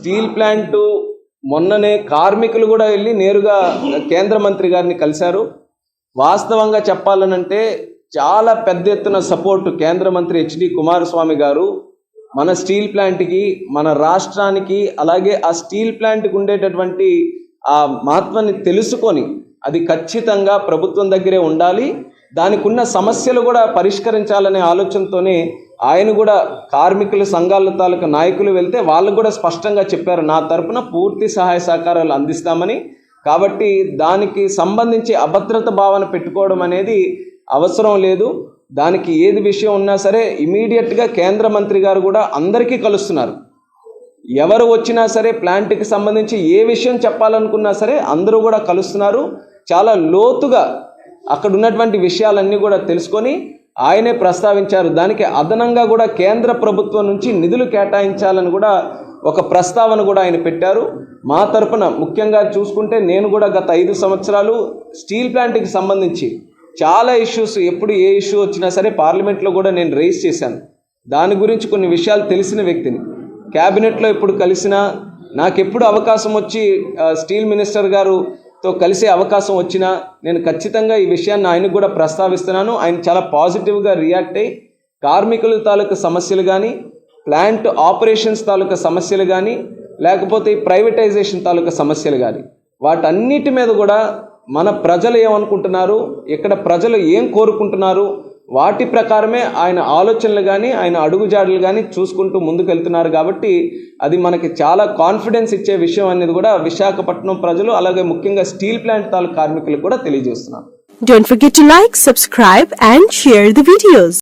Steel plant మొన్ననే కార్మికులు కూడా వెళ్ళి నేరుగా కేంద్ర మంత్రి గారిని కలిశారు. వాస్తవంగా చెప్పాలనంటే చాలా పెద్ద ఎత్తున సపోర్ట్ కేంద్ర మంత్రి హెచ్డి కుమారస్వామి గారు. మన స్టీల్ ప్లాంట్కి మన రాష్ట్రానికి అలాగే ఆ స్టీల్ ప్లాంట్కి ఉండేటటువంటి ఆ మహత్వాన్ని తెలుసుకొని అది ఖచ్చితంగా ప్రభుత్వం దగ్గరే ఉండాలి. దానికి ఉన్న సమస్యలు కూడా పరిష్కరించాలనే ఆలోచనతోనే ఆయన కూడా కార్మికుల సంఘాల తాలూకా నాయకులు వెళ్తే వాళ్ళు కూడా స్పష్టంగా చెప్పారు నా తరపున పూర్తి సహాయ సహకారాలు అందిస్తామని. కాబట్టి దానికి సంబంధించి అభద్రత భావన పెట్టుకోవడం అనేది అవసరం లేదు. దానికి ఏది విషయం ఉన్నా సరే ఇమీడియట్గా కేంద్ర మంత్రి గారు కూడా అందరికీ కలుస్తున్నారు. ఎవరు వచ్చినా సరే ప్లాంట్కి సంబంధించి ఏ విషయం చెప్పాలనుకున్నా సరే అందరూ కూడా కలుస్తున్నారు. చాలా లోతుగా అక్కడ ఉన్నటువంటి విషయాలన్నీ కూడా తెలుసుకొని ఆయనే ప్రస్తావించారు. దానికి అదనంగా కూడా కేంద్ర ప్రభుత్వం నుంచి నిధులు కేటాయించాలని కూడా ఒక ప్రస్తావన కూడా ఆయన పెట్టారు. మా తరపున ముఖ్యంగా చూసుకుంటే నేను కూడా గత ఐదు సంవత్సరాలు స్టీల్ ప్లాంట్కి సంబంధించి చాలా ఇష్యూస్ ఎప్పుడు ఏ ఇష్యూ వచ్చినా సరే పార్లమెంట్లో కూడా నేను రేస్ చేశాను. దాని గురించి కొన్ని విషయాలు తెలిసిన వ్యక్తిని. క్యాబినెట్లో ఎప్పుడు కలిసినా నాకు ఎప్పుడు అవకాశం వచ్చి స్టీల్ మినిస్టర్ గారు తో కలిసే అవకాశం వచ్చినా నేను ఖచ్చితంగా ఈ విషయాన్ని ఆయనకు కూడా ప్రస్తావిస్తున్నాను. ఆయన చాలా పాజిటివ్గా రియాక్ట్ అయ్యి కార్మికుల తాలూకు సమస్యలు కానీ ప్లాంట్ ఆపరేషన్స్ తాలూకా సమస్యలు కానీ లేకపోతే ప్రైవేటైజేషన్ తాలూకా సమస్యలు కానీ వాటన్నిటి మీద కూడా మన ప్రజలు ఏమనుకుంటున్నారు? ఇక్కడ ప్రజలు ఏం కోరుకుంటున్నారు? వాటి ప్రకారమే ఆయన ఆలోచనలు కానీ ఆయన అడుగుజాడలు కానీ చూసుకుంటూ ముందుకెళ్తున్నారు కాబట్టి అది మనకి చాలా కాన్ఫిడెన్స్ ఇచ్చే విషయం అనేది కూడా విశాఖపట్నం ప్రజలు అలాగే ముఖ్యంగా స్టీల్ ప్లాంట్ తాలూకు కార్మికులకు కూడా తెలియజేస్తున్నారు Don't forget to like, subscribe and share the videos.